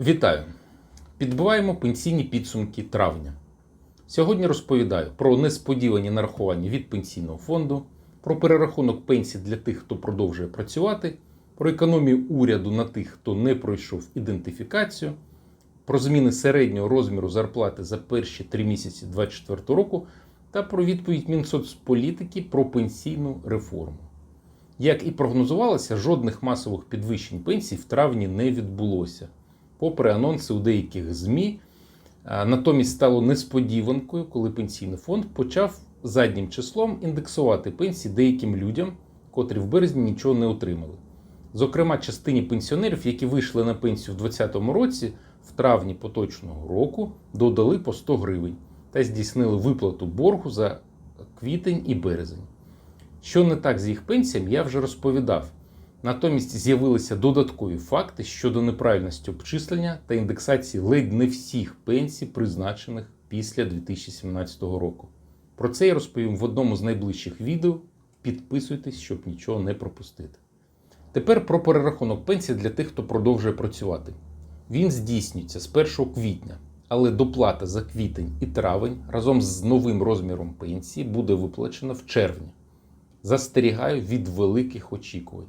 Вітаю! Підбиваємо пенсійні підсумки травня. Сьогодні розповідаю про несподівані нарахування від пенсійного фонду, про перерахунок пенсій для тих, хто продовжує працювати, про економію уряду на тих, хто не пройшов ідентифікацію, про зміни середнього розміру зарплати за перші три місяці 2024 року та про відповідь Мінсоцполітики про пенсійну реформу. Як і прогнозувалося, жодних масових підвищень пенсій в травні не відбулося попри анонси у деяких ЗМІ. Натомість стало несподіванкою, коли пенсійний фонд почав заднім числом індексувати пенсії деяким людям, котрі в березні нічого не отримали. Зокрема, частині пенсіонерів, які вийшли на пенсію в 2020 році, в травні поточного року додали по 100 гривень та здійснили виплату боргу за квітень і березень. Що не так з їх пенсіями, я вже розповідав. Натомість з'явилися додаткові факти щодо неправильності обчислення та індексації ледь не всіх пенсій, призначених після 2017 року. Про це я розповім в одному з найближчих відео. Підписуйтесь, щоб нічого не пропустити. Тепер про перерахунок пенсій для тих, хто продовжує працювати. Він здійснюється з 1 квітня, але доплата за квітень і травень разом з новим розміром пенсії буде виплачена в червні. Застерігаю від великих очікувань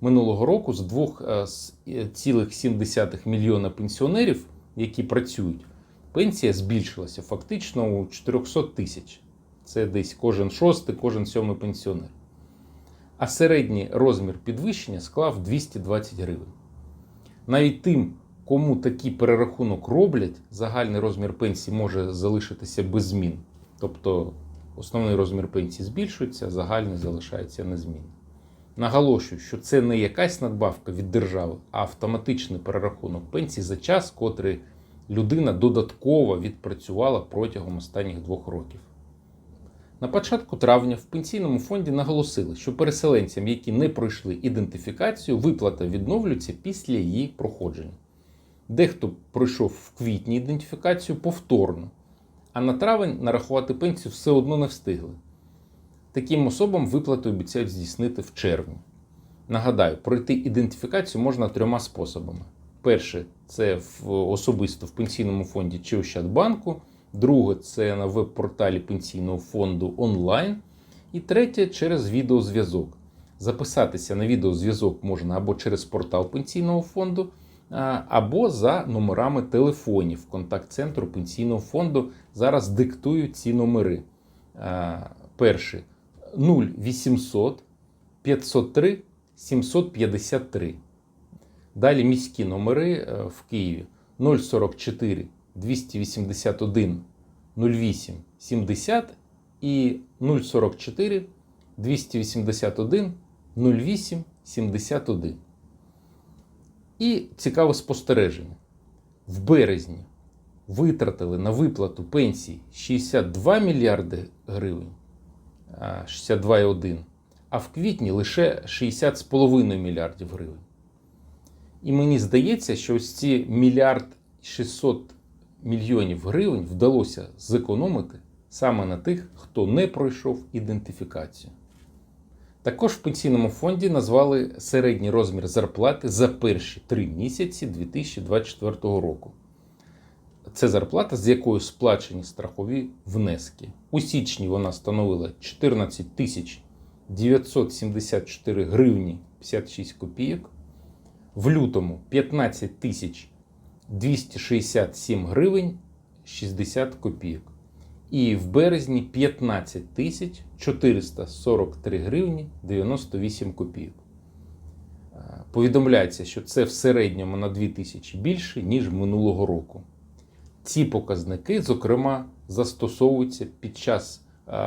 минулого року з 2,7 мільйона пенсіонерів, які працюють, пенсія збільшилася фактично у 400 тисяч. Це десь кожен шостий, кожен сьомий пенсіонер. А середній розмір підвищення склав 220 гривень. Навіть тим, кому такий перерахунок роблять, загальний розмір пенсії може залишитися без змін. Тобто основний розмір пенсії збільшується, загальний залишається незмінним. Наголошую, що це не якась надбавка від держави, а автоматичний перерахунок пенсії за час, котрий людина додатково відпрацювала протягом останніх двох років. На початку травня в пенсійному фонді наголосили, що переселенцям, які не пройшли ідентифікацію, виплата відновлюється після її проходження. Дехто пройшов в квітні ідентифікацію повторно, а на травень нарахувати пенсію все одно не встигли. Таким особам виплату обіцяють здійснити в червні. Нагадаю, пройти ідентифікацію можна трьома способами: перше це в, особисто в пенсійному фонді чи Ощадбанку, друге це на веб-порталі пенсійного фонду онлайн. І третє через відеозв'язок. Записатися на відеозв'язок можна або через портал пенсійного фонду, або за номерами телефонів контакт-центру пенсійного фонду. Зараз диктую ці номери. Перший 0800 503 753. Далі міські номери е, в Києві 044 281 08 70 і 044 281 08 71. І цікаве спостереження. В березні витратили на виплату пенсій 62 мільярди гривень. 62,1, а в квітні лише 60,5 мільярдів гривень. І мені здається, що ось ці мільярд 600 мільйонів гривень вдалося зекономити саме на тих, хто не пройшов ідентифікацію. Також в пенсійному фонді назвали середній розмір зарплати за перші три місяці 2024 року. Це зарплата, з якою сплачені страхові внески. У січні вона становила 14 тисяч 974 гривні 56 копійок. В лютому 15 тисяч 267 гривень 60 копійок. І в березні 15 тисяч 443 гривні 98 копійок. Повідомляється, що це в середньому на 2 тисячі більше, ніж минулого року. Ці показники, зокрема, застосовуються під час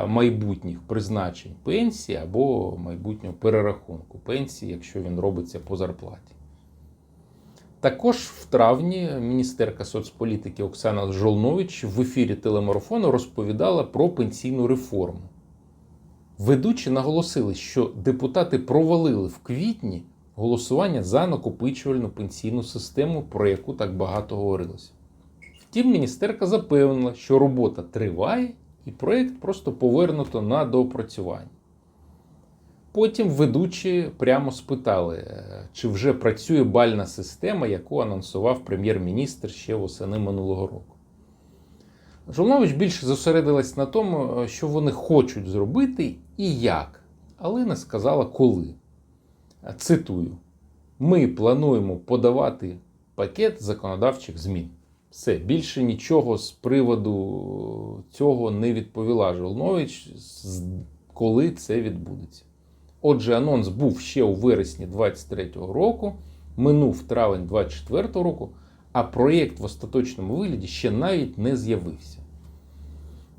майбутніх призначень пенсії або майбутнього перерахунку пенсії, якщо він робиться по зарплаті. Також в травні міністерка соцполітики Оксана Жолнович в ефірі телемарафону розповідала про пенсійну реформу. Ведучі наголосили, що депутати провалили в квітні голосування за накопичувальну пенсійну систему, про яку так багато говорилося. Втім, міністерка запевнила, що робота триває і проєкт просто повернуто на доопрацювання. потім ведучі прямо спитали, е, чи вже працює бальна система, яку анонсував прем'єр-міністр ще восени минулого року. Жолнович більше зосередилась на тому, е, що вони хочуть зробити і як, але не сказала коли. Е, Цитую: ми плануємо подавати пакет законодавчих змін. Все, більше нічого з приводу цього не відповіла Жолнович, коли це відбудеться. Отже, анонс був ще у вересні 2023 року, минув травень 2024 року, а проєкт в остаточному вигляді ще навіть не з'явився.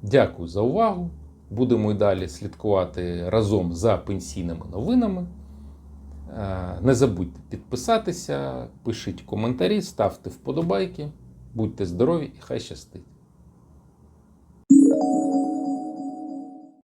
Дякую за увагу. Будемо й далі слідкувати разом за пенсійними новинами. Е, Не забудьте підписатися, пишіть коментарі, ставте вподобайки. Будьте здорові і хай щастить!